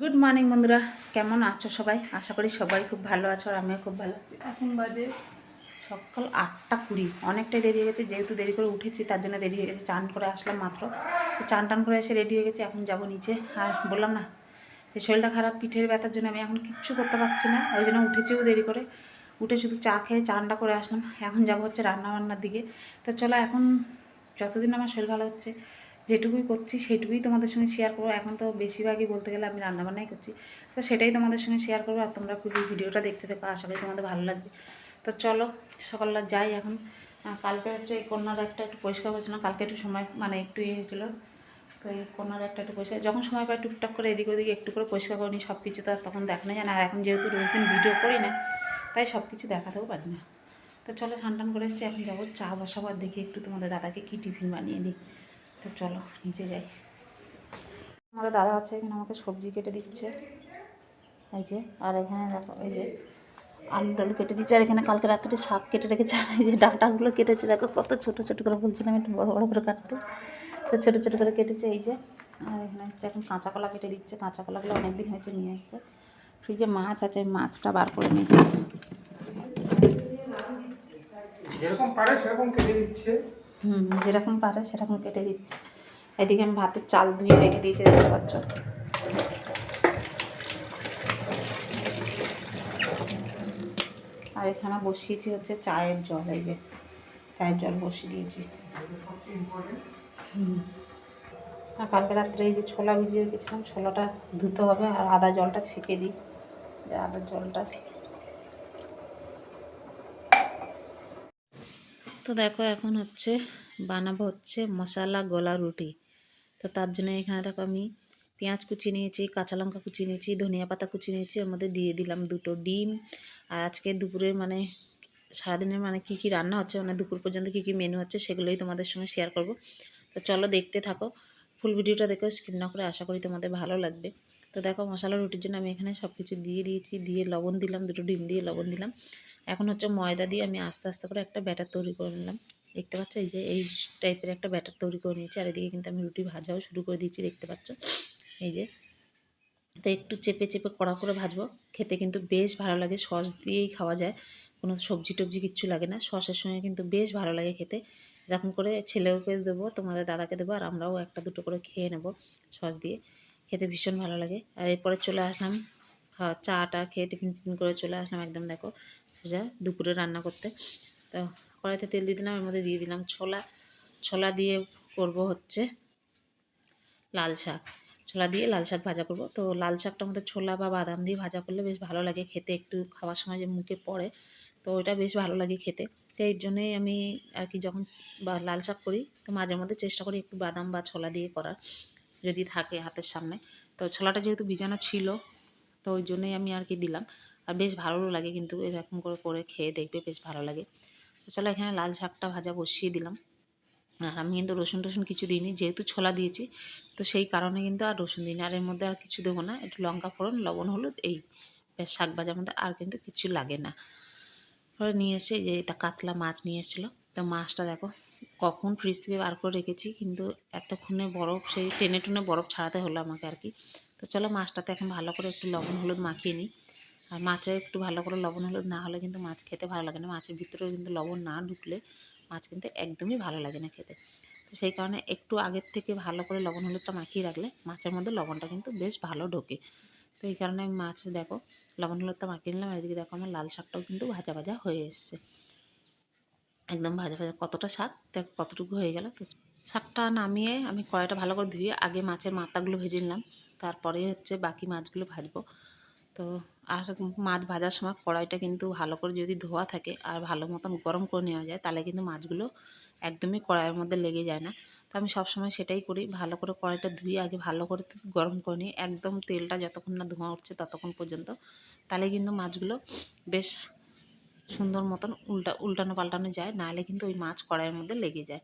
Good morning বন্ধুরা। কেমন আছো সবাই? আশা করি সবাই খুব ভালো আছো আর আমিও খুব ভালো আছি। এখন বাজে সকাল আটটা কুড়ি। অনেকটাই দেরি হয়ে গেছে, যেহেতু দেরি করে উঠেছি, তার জন্য দেরি হয়ে গেছে। চান করে আসলাম মাত্র। তো চান টান করে এসে রেডি হয়ে গেছে, এখন যাব নিচে। আর বললাম না, যে শরীরটা খারাপ, পিঠের ব্যথার জন্য আমি এখন কিচ্ছু করতে পারছি না। ওই জন্য উঠেছিও দেরি করে। উঠে শুধু চা খেয়ে চানটা করে আসলাম। এখন যাব হচ্ছে রান্না বান্নার দিকে। তো চলো, এখন যতদিন আমার শরীর ভালো হচ্ছে যেটুকুই করছি সেটুকুই তোমাদের সঙ্গে শেয়ার করব। এখন তো বেশিরভাগই বলতে গেলে আমি রান্নাবান্নাই করছি। তো সেটাই তোমাদের সঙ্গে শেয়ার করব আর তোমরা পুরো ভিডিওটা দেখতে থাকো। আশা করি তোমাদের ভালো লাগবে। তো চলো সকালবেলা যাই এখন। কালকে হচ্ছে এই কন্যার একটা একটু পরিষ্কার করেছিলাম কালকে একটু সময় মানে একটু ইয়ে হয়েছিলো। তো এই কন্যার একটা একটু পরিষ্কার, যখন সময় পাই টুকটাক করে এদিক ওদিকে একটু করে পরিষ্কার করে নিই সব কিছু তো আর তখন দেখানো যায় না আর এখন যেহেতু রোজ দিন ভিডিও করি না, তাই সব কিছু দেখাতেও পারি না। তো চলো স্নান টান করে এসেছি, এখন যাব। চা বসাবার দেখি একটু তোমাদের দাদাকে কী টিফিন বানিয়ে দিই। তো চলো, নিচে যাই। আমাদের দাদা হচ্ছে এখানে আমাকে সবজি কেটে দিচ্ছে। এই যে, আর এখানে দেখো, এই যে আলু টালু কেটে দিচ্ছে, আর এখানে কালকে রাত্রে শাক কেটে রেখেছে, আর এই যে ডাঁটাগুলো কেটেছে। দেখো কত ছোটো ছোটো করে বলছিলাম, একটু বড়ো বড়ো করে কাটতে। তো ছোটো ছোটো করে কেটেছে, এই যে। আর এখানে হচ্ছে এখন কাঁচা কলা কেটে দিচ্ছে। কাঁচা কলাগুলো অনেক দিন হয়েছে, নিয়ে এসছে। ফ্রিজে মাছ আছে, মাছটা বার করে নিই। যেরকম পারে সেরকম কেটে দিচ্ছে। হুম, যেরকম পারে সেরকম কেটে দিচ্ছে। এদিকে আমি ভাতের চাল ধুয়ে রেখে দিয়েছি, দেখতে পাচ্ছ? আর এখানে বসিয়েছি হচ্ছে চায়ের জল, এই যে চায়ের জল বসিয়ে দিয়েছি। হুম। আর কালকে রাত্রে এই যে ছোলা ভিজিয়ে রেখেছিলাম, ছোলাটা ধুতে হবে আর আদা জলটা ছেঁকে দিই। আদার জলটা তো দেখো এখন হচ্ছে বানাবো হচ্ছে মশলা, গলা, রুটি। তো তার জন্য এখানে দেখো আমি পেঁয়াজ কুচি নিয়েছি, কাঁচা লঙ্কা কুচি নিয়েছি, ধনিয়া পাতা কুচি নিয়েছি, এর মধ্যে দিয়ে দিলাম দুটো ডিম। আর আজকে দুপুরের মানে সারাদিনের মানে কী কী রান্না হচ্ছে মানে দুপুর পর্যন্ত কী কী মেনু হচ্ছে, সেগুলোই তোমাদের সঙ্গে শেয়ার করব। তো চলো দেখতে থাকো। ফুল ভিডিওটা দেখো স্কিপ না করে আশা করি তোমাদের ভালো লাগবে। তো দেখো মশলা রুটির জন্য আমি এখানে সব কিছু দিয়ে দিয়েছি, দিয়ে লবণ দিলাম, দুটো ডিম দিয়ে লবণ দিলাম। এখন হচ্ছে ময়দা দিয়ে আমি আস্তে আস্তে করে একটা ব্যাটার তৈরি করে নিলাম। দেখতে পাচ্ছ এই যে, এই টাইপের একটা ব্যাটার তৈরি করে নিয়েছি। আর এদিকে কিন্তু আমি রুটি ভাজাও শুরু করে দিয়েছি, দেখতে পাচ্ছ? এই যে। তো একটু চেপে চেপে কড়া করে ভাজবো। খেতে কিন্তু বেশ ভালো লাগে, সস দিয়েই খাওয়া যায়। কোনো সবজি টবজি কিচ্ছু লাগে না। সসের সঙ্গে কিন্তু বেশ ভালো লাগে খেতে। এরকম করে ছেলেওকে দেবো, তোমাদের দাদাকে দেবো, আর আমরাও একটা দুটো করে খেয়ে নেব সস দিয়ে। খেতে ভীষণ ভালো লাগে। আর এরপরে চলে আসলাম, খাওয়া, চাটা খেয়ে টিফিন টিফিন করে চলে আসলাম একদম দেখো, সোজা দুপুরে রান্না করতে। তো কড়াইতে তেল দিয়ে দিলাম, এর মধ্যে দিয়ে দিলাম ছোলা। ছোলা দিয়ে করব হচ্ছে লাল শাক। ছোলা দিয়ে লাল শাক ভাজা করব। তো লাল শাকটা আমাদের ছোলা বা বাদাম দিয়ে ভাজা করলে বেশ ভালো লাগে খেতে, একটু খাওয়ার সময় যে মুখে পড়ে। তো ওইটা বেশ ভালো লাগে খেতে। তো এর জন্যই আমি আর কি যখন বা লাল শাক করি, তো মাঝে মধ্যে চেষ্টা করি একটু বাদাম বা ছোলা দিয়ে করার। যদি থাকে হাতের সামনে। তো ছোলাটা যেহেতু ভিজানো ছিল, তো ওই জন্যই আমি আর কি দিলাম। আর বেশ ভালো লাগে কিন্তু এরকম করে করে খেয়ে দেখবে বেশ ভালো লাগে। তো চলো এখানে লাল শাকটা ভাজা বসিয়ে দিলাম। আর আমি কিন্তু রসুন টসুন কিছু দিইনি, যেহেতু ছোলা দিয়েছি, তো সেই কারণে কিন্তু আর রসুন দিইনি। আর এর মধ্যে আর কিছু দেবো না, একটু লঙ্কা ফোড়ন, লবণ, হলুদ, এই বেশ শাক ভাজার মধ্যে আর কিন্তু কিছু লাগে না। পরে নিয়ে এসে যে এটা কাতলা মাছ নিয়ে এসেছিল তো মাছটা দেখো, কখন ফ্রিজ থেকে বার করে রেখেছি, কিন্তু এতক্ষণে বরফ, সেই টেনে টুনে বরফ ছাড়াতে হলো আমাকে আর কি। তো চলো মাছটাতে এখন ভালো করে একটু লবণ, হলুদ মাখিয়ে নিই। আর মাছে একটু ভালো করে লবণ, হলুদ না হলে কিন্তু মাছ খেতে ভালো লাগে না। মাছের ভিতরেও কিন্তু লবণ না ঢুকলে মাছ কিন্তু একদমই ভালো লাগে না খেতে। তো সেই কারণে একটু আগের থেকে ভালো করে লবণ, হলুদটা মাখিয়ে রাখলে মাছের মধ্যে লবণটা কিন্তু বেশ ভালো ঢোকে। তো এই কারণে আমি মাছ দেখো, লবণ, হলুদটা মাখিয়ে নিলাম। আর এদিকে দেখো আমার লাল শাকটাও কিন্তু ভাজা ভাজা হয়ে এসছে। একদম ভাজা ভাজা। কতটা শাক দেখ, কতটুকু হয়ে গেল। তো শাকটা নামিয়ে আমি কড়াইটা ভালো করে ধুয়ে আগে মাছের মাথাগুলো ভেজে নিলাম। তারপরে হচ্ছে বাকি মাছগুলো ভাজবো। তো আর মাছ ভাজার সময় কড়াইটা কিন্তু ভালো করে যদি ধোয়া থাকে আর ভালো মতন গরম করে নেওয়া যায়, তাহলে কিন্তু মাছগুলো একদমই কড়াইয়ের মধ্যে লেগে যায় না। তো আমি সবসময় সেটাই করি, ভালো করে কড়াইটা ধুয়ে আগে ভালো করে গরম করে নিই একদম তেলটা যতক্ষণ না ধোঁয়া উঠছে ততক্ষণ পর্যন্ত, তাহলে কিন্তু মাছগুলো বেশ সুন্দর মতন উল্টা, উল্টানো পাল্টানো যায়, নাহলে কিন্তু ওই মাছ কড়াইয়ের মধ্যে লেগে যায়।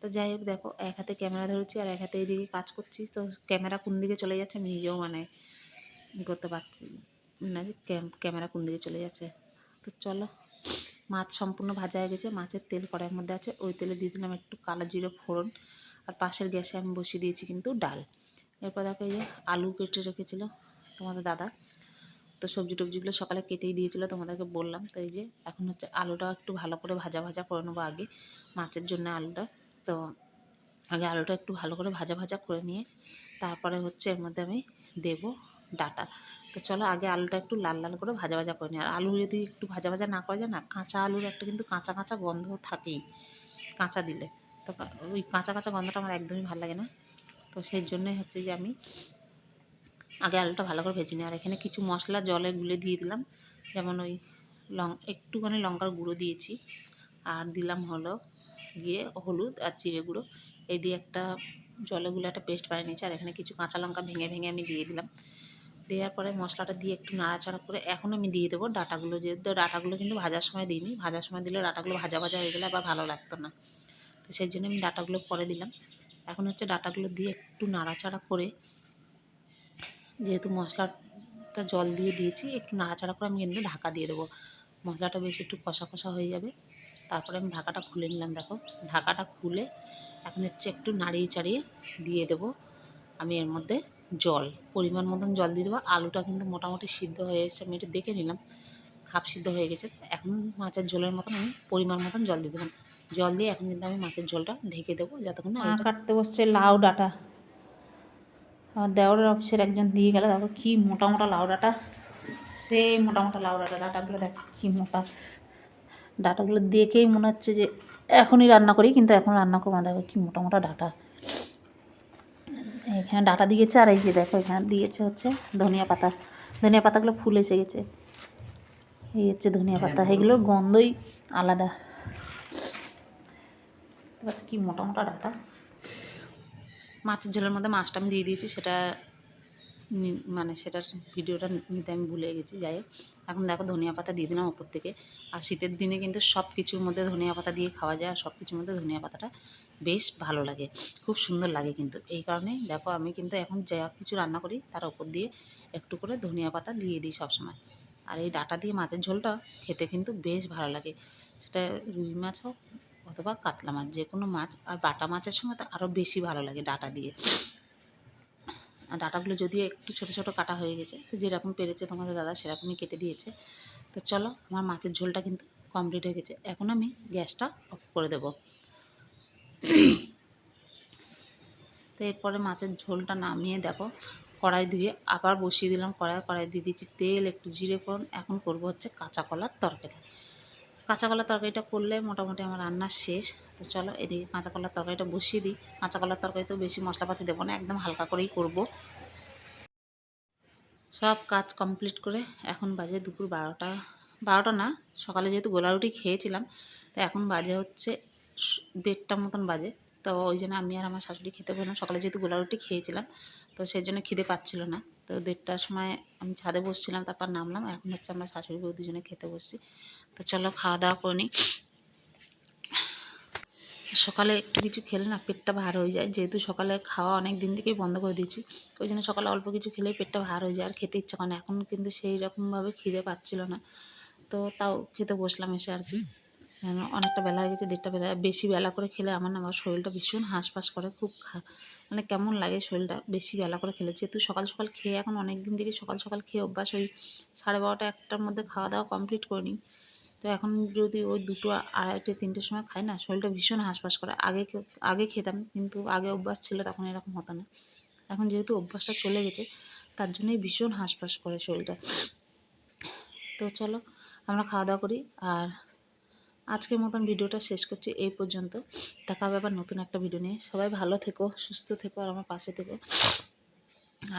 তো যাই হোক, দেখো, এক হাতে ক্যামেরা ধরেছি আর এক হাতে এইদিকে কাজ করছি। তো ক্যামেরা কোন দিকে চলে যাচ্ছে আমি নিজেও মানে করতে পারছি না যে ক্যাম- ক্যামেরা কোন দিকে চলে যাচ্ছে। তো চলো, মাছ সম্পূর্ণ ভাজা হয়ে গেছে। মাছের তেল কড়াইয়ের মধ্যে আছে, ওই তেলে দিয়ে দিলাম একটু কালো জিরে ফোড়ন আর পাশের গ্যাসে আমি বসিয়ে দিয়েছি কিন্তু ডাল। এরপর দেখো এই যে আলু কেটে রেখেছিল তোমাদের দাদা। তো সবজি টবজিগুলো সকালে কেটেই দিয়েছিল, তোমাদেরকে বললাম। তো এই যে এখন হচ্ছে আলুটা একটু ভালো করে ভাজা ভাজা করে নেব আগে, মাছের জন্য আলুটা। তো আগে আলুটা একটু ভালো করে ভাজা ভাজা করে নিয়ে, তারপরে হচ্ছে এর মধ্যে আমি দেব ডাটা। তো চলো আগে আলুটা একটু লাল লাল করে ভাজা ভাজা করে নিই। আর আলু যদি একটু ভাজা ভাজা না করা যায় না, কাঁচা আলুর একটা কিন্তু কাঁচা কাঁচা গন্ধ থাকেই কাঁচা দিলে। তো ওই কাঁচা কাঁচা গন্ধটা আমার একদমই ভালো লাগে না। তো সেই জন্যই হচ্ছে যে আমি আগে আলুটা ভালো করে ভেজে নিই। আর এখানে কিছু মশলা জলে গুলে দিয়ে দিলাম। যেমন ওই লং, একটুখানি লঙ্কার গুঁড়ো দিয়েছি। আর দিলাম হলো গিয়ে হলুদ আর জিরে গুঁড়ো। এই দিয়ে একটা জলে গুলে একটা পেস্ট বানিয়ে নিয়েছি। আর এখানে কিছু কাঁচা লঙ্কা ভেঙে ভেঙে আমি দিয়ে দিলাম। দেওয়ার পরে মশলাটা দিয়ে একটু নাড়াচাড়া করে এখন আমি দিয়ে দেবো ডাটাগুলো। যেহেতু ডাটাগুলো কিন্তু ভাজার সময় দিইনি। ভাজার সময় দিলে ডাটাগুলো ভাজা ভাজা হয়ে গেলে আবার ভালো লাগতো না। তো সেই জন্য আমি ডাটাগুলো পরে দিলাম। এখন হচ্ছে ডাটাগুলো দিয়ে একটু নাড়াচাড়া করে যেহেতু মশলাটা জল দিয়ে দিয়েছি, একটু নাড়াচাড়া করে আমি কিন্তু ঢাকা দিয়ে দেবো। মশলাটা বেশ একটু কষা কষা হয়ে যাবে। তারপরে আমি ঢাকাটা খুলে নিলাম, দেখো। ঢাকাটা খুলে এখন হচ্ছে একটু নাড়িয়ে চাড়িয়ে দিয়ে দেবো আমি এর মধ্যে জল। পরিমাণ মতন জল দিয়ে দেবো। আলুটা কিন্তু মোটামুটি সিদ্ধ হয়ে এসেছে, আমি একটু দেখে নিলাম। হাফ সিদ্ধ হয়ে গেছে। এখন মাছের ঝোলের মতন আমি পরিমাণ মতন জল দিয়ে দিলাম। জল দিয়ে এখন কিন্তু আমি মাছের ঝোলটা ঢেকে দেবো যতক্ষণ আলুটা কাটতে বসছে লাউ ডাটা। আমার দেওরের অফিসের একজন দিয়ে গেল দেখো কী মোটা মোটা লাউ ডাটা সেই মোটা মোটা লাউ ডাটা ডাটাগুলো দেখো কী মোটা। ডাটাগুলো দেখেই মনে হচ্ছে যে এখনই রান্না করি কিন্তু এখন রান্না করব দেখো কী মোটা মোটা ডাটা। এখানে ডাটা দিয়েছে আর এই যে দেখো এখানে দিয়েছে হচ্ছে ধনিয়া পাতা। ধনিয়া পাতাগুলো ফুল এসে গেছে। এই হচ্ছে ধনিয়া পাতা। এগুলোর গন্ধই আলাদা। কি মোটা মোটা ডাটা। মাছের ঝোলের মধ্যে মাছটা আমি দিয়ে দিয়েছি, সেটা মানে সেটার ভিডিওটা নিতে আমি ভুলে গেছি, যাই এখন দেখো ধনিয়া পাতা দিয়ে দিলাম ওপর থেকে। আর শীতের দিনে কিন্তু সব কিছুর মধ্যে ধনিয়া পাতা দিয়ে খাওয়া যায়, আর সব কিছুর মধ্যে ধনিয়া পাতাটা বেশ ভালো লাগে, খুব সুন্দর লাগে কিন্তু। এই কারণে দেখো আমি কিন্তু এখন যা কিছু রান্না করি, তার ওপর দিয়ে একটু করে ধনিয়া পাতা দিয়ে দিই সবসময়। আর এই ডাটা দিয়ে মাছের ঝোলটা খেতে কিন্তু বেশ ভালো লাগে। সেটা রুই মাছ হোক অথবা কাতলা মাছ যে কোনো মাছ আর বাটা মাছের সঙ্গে তো আরও বেশি ভালো লাগে ডাটা দিয়ে। আর ডাটাগুলো যদিও একটু ছোটো ছোটো কাটা হয়ে গেছে, তো যেরকম পেরেছে তোমাদের দাদা সেরকমই কেটে দিয়েছে। তো চলো, আমার মাছের ঝোলটা কিন্তু কমপ্লিট হয়ে গেছে। এখন আমি গ্যাসটা অফ করে দেবো। তো এরপরে মাছের ঝোলটা নামিয়ে দেখো, কড়াই দিয়ে আবার বসিয়ে দিলাম। কড়াই কড়াই দিয়ে দিয়েছি তেল, একটু জিরে ফোড়ন। এখন করব হচ্ছে কাঁচা কলার তরকারি। কাঁচা কলার তরকারিটা করলে মোটামুটি আমার রান্না শেষ। তো চলো এদিকে কাঁচা কলার তরকারিটা বসিয়ে দিই। কাঁচা কলার তরকারিতেও বেশি মশলাপাতি দেবো না, একদম হালকা করেই করব। সব কাজ কমপ্লিট করে এখন বাজে দুপুর বারোটা বারোটা না, সকালে যেহেতু গোলা রুটি খেয়েছিলাম, তো এখন বাজে হচ্ছে দেড়টা মতন বাজে। তো ওই জন্য আমি আর আমার শাশুড়ি খেতে পারলাম সকালে যেহেতু গোলা রুটি খেয়েছিলাম, তো সেই জন্য খিদে পাচ্ছিল না। তো দেড়টার সময় আমি ছাদে বসছিলাম, তারপর নামলাম। এখন হচ্ছে আমরা শাশুড়ি বউ দুজনে খেতে বসছি। তো চলো খাওয়া দাওয়া করে নিই। সকালে একটু কিছু খেলে না পেটটা ভার হয়ে যায়। যেহেতু সকালে খাওয়া অনেক দিন থেকেই বন্ধ করে দিয়েছি ওই জন্য সকালে অল্প কিছু খেলেই পেটটা ভার হয়ে যায়। আর খেতে ইচ্ছা করে না। এখন কিন্তু সেই রকমভাবে খিদে পাচ্ছিল না। তো তাও খেতে বসলাম এসে আর কি। অনেকটা বেলা হয়ে গেছে, দেড়টা বেলা, বেশি বেলা করে খেলে আমার না, আমার শরীরটা ভীষণ হাঁসফাঁস করে, খুব মানে কেমন লাগে শরীরটা, বেশি বেলা করে খেলে। যেহেতু সকাল সকাল খেয়ে এখন অনেক দিন থেকে সকাল সকাল খেয়ে অভ্যাস, ওই সাড়ে বারোটা, একটার মধ্যে খাওয়া দাওয়া কমপ্লিট করে নিই তো এখন যদি ওই দুটো আড়াইটে, তিনটের সময় খাই না, শরীরটা ভীষণ হাঁসফাঁস করে। আগে আগে খেতাম, কিন্তু আগে অভ্যাস ছিল তখন এরকম হতো না। এখন যেহেতু অভ্যাসটা চলে গেছে, তার জন্যই ভীষণ হাঁসফাঁস করে শরীরটা। তো চলো, আমরা খাওয়া দাওয়া করি, আর আজকের মতন ভিডিওটা শেষ করছি, এই পর্যন্ত। দেখা হবে আবার নতুন একটা ভিডিও নিয়ে। সবাই ভালো থেকো, সুস্থ থেকো আর আমার পাশে থেকো।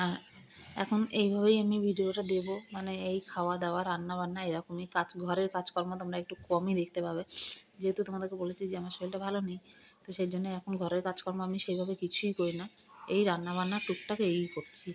আর এখন এইভাবেই আমি ভিডিওটা দেব। মানে এই খাওয়া দাওয়া, রান্না বান্না এরকমই কাজ, ঘরের কাজকর্ম তোমরা একটু কমই দেখতে পাবে। যেহেতু তোমাদেরকে বলেছি যে আমার শরীরটা ভালো নেই, তো সেই জন্য এখন ঘরের কাজকর্ম আমি সেইভাবে কিছুই করি না। এই রান্না বান্না টুকটাক এই করছি।